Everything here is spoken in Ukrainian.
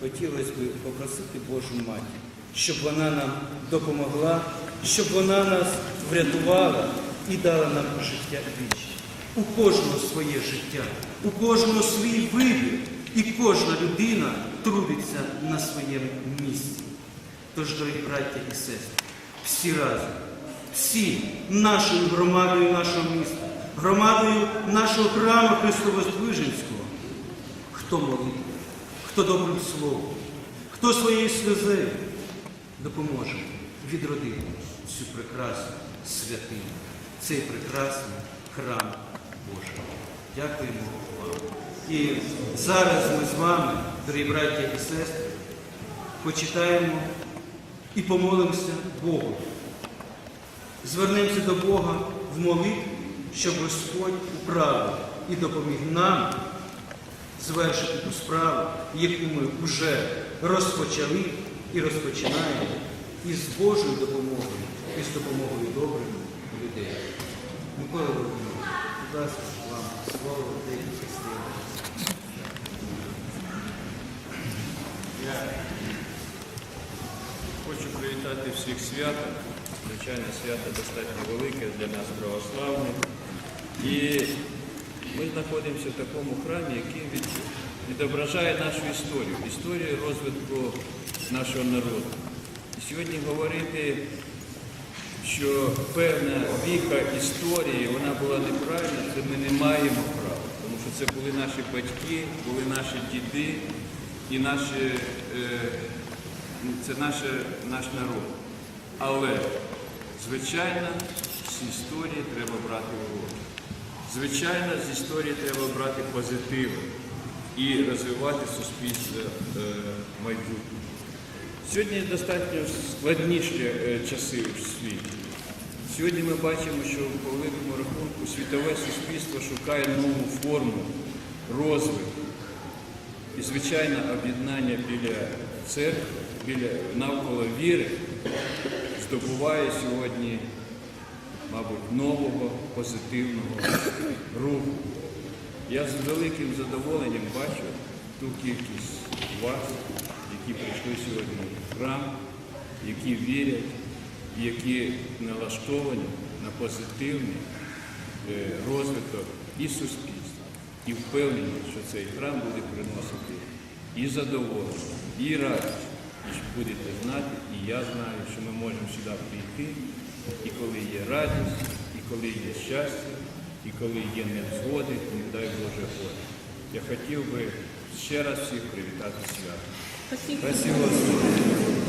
хотілося б попросити Божу матір, щоб вона нам допомогла, щоб вона нас врятувала і дала нам життя вічне. У кожного своє життя, у кожного свій вибір, і кожна людина трудиться на своєму місці. Тож, дорогі браття і сестри, всі разом, всі нашою громадою нашого міста, громадою нашого храму Христово-Здвиженського, хто молитвою, хто добрим словом, хто своєю сльозею допоможе відродити цю прекрасну святиню, цей прекрасний храм Божий. Дякуємо вам. І зараз ми з вами, дорогі браття і сестри, почитаємо і помолимося Богу. Звернемося до Бога в молитві, щоб Господь управив і допоміг нам звершити ту справу, яку ми вже розпочали і розпочинаємо із Божою допомогою, і з допомогою добрих людей. Микола Володимирович, будь ласка, вам слово деякі частини. Я хочу привітати всіх свята. Звичайно, свято достатньо велике для нас православних. І ми знаходимося в такому храмі, який від- відображає нашу історію, історію розвитку нашого народу. І сьогодні говорити, що певна віка історії вона була неправильна, це ми не маємо права. Тому що це були наші батьки, були наші діди і наші, е, це наше, наш народ. Але, звичайно, з історії треба брати уроки. Звичайно, з історії треба брати позитиви і розвивати суспільство е, майбутнє. Сьогодні достатньо складніші е, часи в світі. Сьогодні ми бачимо, що по великому рахунку світове суспільство шукає нову форму розвитку. І, звичайно, об'єднання біля церкви, біля навколо віри здобуває сьогодні, мабуть, нового позитивного руху. Я з великим задоволенням бачу ту кількість вас, які прийшли сьогодні в храм, які вірять, які налаштовані на позитивний е, розвиток і суспільства, і впевнені, що цей храм буде приносити і задоволення, і радість. І будете знати, і я знаю, що ми можемо сюди прийти, і коли є радість, і коли є щастя, і коли є невзгоди, не дай Боже Горі. Я хотів би ще раз всіх привітати свято. Спасибо. Спасибо.